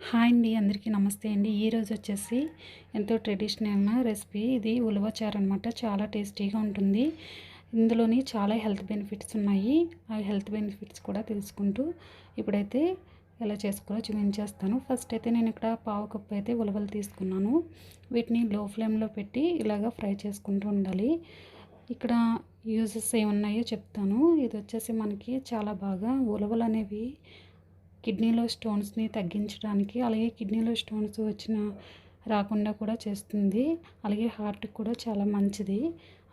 Hi అండి అందరికీ నమస్తే అండి. ఈరోజు వచ్చేసి ఎంతో ట్రెడిషనల్ రెసిపీ. ఇది ఉలవచారు అనమాట చాలా టేస్టీగా ఉంటుంది. ఇందులోని చాలా హెల్త్ బెనిఫిట్స్ ఉన్నాయి. ఆ హెల్త్ బెనిఫిట్స్ కూడా తెలుసుకుంటూ ఇప్పుడైతే ఎలా చేసుకోవాలో చూపించేస్తాను. ఫస్ట్ అయితే నేను ఇక్కడ పావు కప్పు అయితే ఉలవలు తీసుకున్నాను. వీటిని లో ఫ్లేమ్లో పెట్టి ఇలాగ ఫ్రై చేసుకుంటూ ఉండాలి. ఇక్కడ యూజెస్ ఏమున్నాయో చెప్తాను. ఇది వచ్చేసి మనకి చాలా బాగా ఉలవలు అనేవి కిడ్నీలో స్టోన్స్ని తగ్గించడానికి అలాగే కిడ్నీలో స్టోన్స్ వచ్చిన రాకుండా కూడా చేస్తుంది. అలాగే హార్ట్కి కూడా చాలా మంచిది.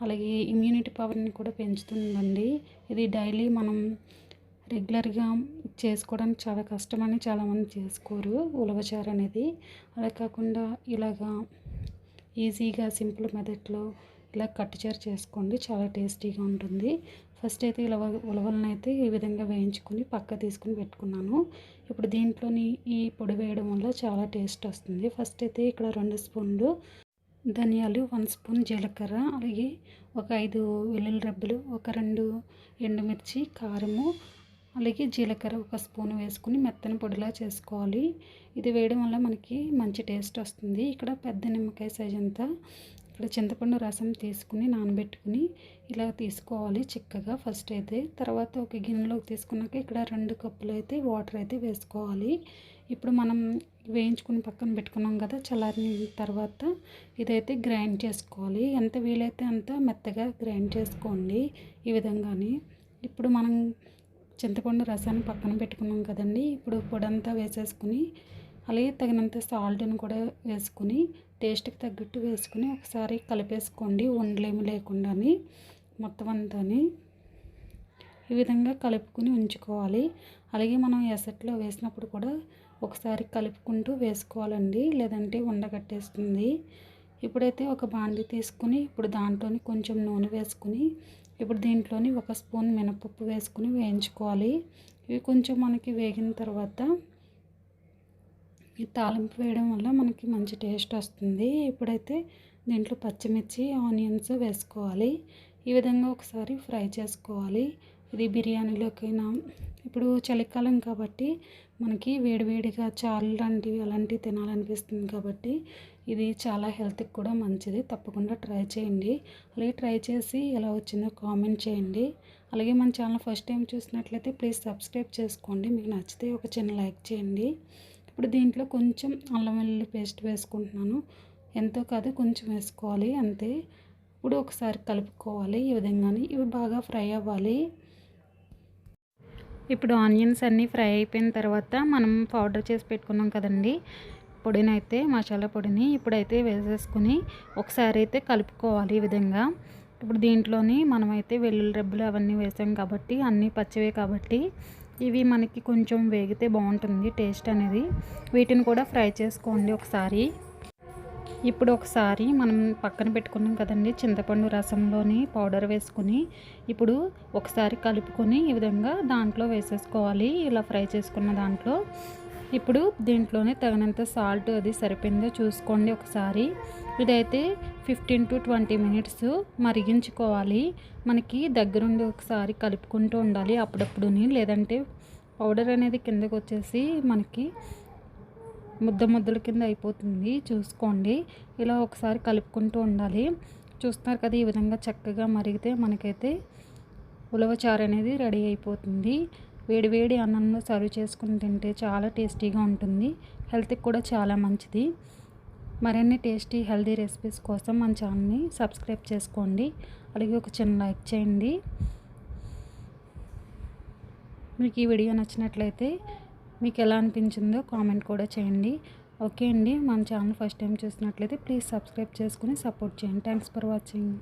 అలాగే ఇమ్యూనిటీ పవర్ని కూడా పెంచుతుందండి. ఇది డైలీ మనం రెగ్యులర్గా చేసుకోవడానికి చాలా కష్టమని చాలామంది చేసుకోరు ఉలవచారు అనేది అలా కాకుండా ఇలాగా ఈజీగా సింపుల్ మెథడ్లో ఇలా కట్టుచారు చేసుకోండి. చాలా టేస్టీగా ఉంటుంది. ఫస్ట్ అయితే ఇలా ఉలవలను అయితే ఈ విధంగా వేయించుకొని పక్క తీసుకుని పెట్టుకున్నాను. ఇప్పుడు దీంట్లోని ఈ పొడి వేయడం వల్ల చాలా టేస్ట్ వస్తుంది. ఫస్ట్ అయితే ఇక్కడ రెండు స్పూన్లు ధనియాలు వన్ స్పూన్ జీలకర్ర అలాగే ఒక ఐదు వెల్లుల్లి రబ్బలు ఒక రెండు ఎండుమిర్చి కారము అలాగే జీలకర్ర ఒక స్పూన్ వేసుకుని మెత్తని పొడిలా చేసుకోవాలి. ఇది వేయడం వల్ల మనకి మంచి టేస్ట్ వస్తుంది. ఇక్కడ పెద్ద నిమ్మకాయ సైజ్ అంతా ఇక్కడ చింతపండు రసం తీసుకుని నానబెట్టుకుని ఇలా తీసుకోవాలి చిక్కగా ఫస్ట్ అయితే. తర్వాత ఒక గిన్నెలోకి తీసుకున్నాక ఇక్కడ రెండు కప్పులు అయితే వాటర్ అయితే వేసుకోవాలి. ఇప్పుడు మనం వేయించుకుని పక్కన పెట్టుకున్నాం కదా చల్లారిన తర్వాత ఇదైతే గ్రైండ్ చేసుకోవాలి. ఎంత వీలైతే అంత మెత్తగా గ్రైండ్ చేసుకోండి ఈ విధంగానే. ఇప్పుడు మనం చింతపండు రసాన్ని పక్కన పెట్టుకున్నాం కదండి ఇప్పుడు పొడంతా వేసేసుకుని అలాగే తగినంత సాల్ట్ని కూడా వేసుకుని టేస్ట్కి తగ్గట్టు వేసుకుని ఒకసారి కలిపేసుకోండి. ఉండలేమి లేకుండా మొత్తం అంతా ఈ విధంగా కలుపుకుని ఉంచుకోవాలి. అలాగే మనం ఎసట్లో వేసినప్పుడు కూడా ఒకసారి కలుపుకుంటూ వేసుకోవాలండి. లేదంటే ఉండగట్టేస్తుంది. ఇప్పుడైతే ఒక బాండి తీసుకుని ఇప్పుడు దాంట్లోని కొంచెం నూనె వేసుకుని ఇప్పుడు దీంట్లోని ఒక స్పూన్ మినపప్పు వేసుకుని వేయించుకోవాలి. ఇవి కొంచెం మనకి వేగిన తర్వాత ఈ తాలింపు వేయడం వల్ల మనకి మంచి టేస్ట్ వస్తుంది. ఇప్పుడైతే దీంట్లో పచ్చిమిర్చి ఆనియన్స్ వేసుకోవాలి. ఈ విధంగా ఒకసారి ఫ్రై చేసుకోవాలి. ఇది బిర్యానీలోకైనా ఇప్పుడు చలికాలం కాబట్టి మనకి వేడివేడిగా చారు లాంటివి అలాంటివి తినాలనిపిస్తుంది కాబట్టి ఇది చాలా హెల్త్కి కూడా మంచిది. తప్పకుండా ట్రై చేయండి. అలాగే ట్రై చేసి ఎలా వచ్చిందో కామెంట్ చేయండి. అలాగే మన ఛానల్ ఫస్ట్ టైం చూసినట్లయితే ప్లీజ్ సబ్స్క్రైబ్ చేసుకోండి. మీకు నచ్చితే ఒక చిన్న లైక్ చేయండి. ఇప్పుడు దీంట్లో కొంచెం అల్లం వెల్లుల్లి పేస్ట్ వేసుకుంటున్నాను. ఎంతో కాదు కొంచెం వేసుకోవాలి అంతే. ఇప్పుడు ఒకసారి కలుపుకోవాలి ఈ విధంగానే. ఇవి బాగా ఫ్రై అవ్వాలి. ఇప్పుడు ఆనియన్స్ అన్నీ ఫ్రై అయిపోయిన తర్వాత మనం పౌడర్ చేసి పెట్టుకున్నాం కదండి. పొడిని అయితే మసాలా పొడిని ఇప్పుడైతే వేసేసుకుని ఒకసారి అయితే కలుపుకోవాలి ఈ విధంగా. ఇప్పుడు దీంట్లోని మనమైతే వెల్లుల్లి రెబ్బలు అవన్నీ వేసాం కాబట్టి అన్నీ పచ్చివే కాబట్టి ఇవి మనకి కొంచెం వేగితే బాగుంటుంది టేస్ట్ అనేది. వీటిని కూడా ఫ్రై చేసుకోండి ఒకసారి. ఇప్పుడు ఒకసారి మనం పక్కన పెట్టుకున్నాం కదండి చింతపండు రసంలోని పౌడర్ వేసుకుని ఇప్పుడు ఒకసారి కలుపుకొని ఈ విధంగా దాంట్లో వేసేసుకోవాలి ఇలా ఫ్రై చేసుకున్న దాంట్లో. ఇప్పుడు దీంట్లోనే తగినంత సాల్ట్ అది సరిపోయిందో చూసుకోండి ఒకసారి. ఇదైతే ఫిఫ్టీన్ టు ట్వంటీ మినిట్స్ మరిగించుకోవాలి. మనకి దగ్గరుండి ఒకసారి కలుపుకుంటూ ఉండాలి అప్పుడప్పుడుని. లేదంటే పౌడర్ అనేది కిందకు వచ్చేసి మనకి ముద్ద ముద్దల కింద అయిపోతుంది. చూసుకోండి. ఇలా ఒకసారి కలుపుకుంటూ ఉండాలి. చూస్తున్నారు కదా ఈ విధంగా చక్కగా మరిగితే మనకైతే ఉలవచారు అనేది రెడీ అయిపోతుంది. వేడివేడి అన్నంలో సర్వ్ చేసుకుని తింటే చాలా టేస్టీగా ఉంటుంది. హెల్త్కి కూడా చాలా మంచిది. మరిన్ని టేస్టీ హెల్దీ రెసిపీస్ కోసం మన ఛానల్ని సబ్స్క్రైబ్ చేసుకోండి. అలాగే ఒక చిన్న లైక్ చేయండి. మీకు ఈ వీడియో నచ్చినట్లయితే మీకు ఎలా అనిపించిందో కామెంట్ కూడా చేయండి. ఓకే అండి. మన ఛానల్ ఫస్ట్ టైం చూసినట్లయితే ప్లీజ్ సబ్స్క్రైబ్ చేసుకుని సపోర్ట్ చేయండి. Thanks for watching.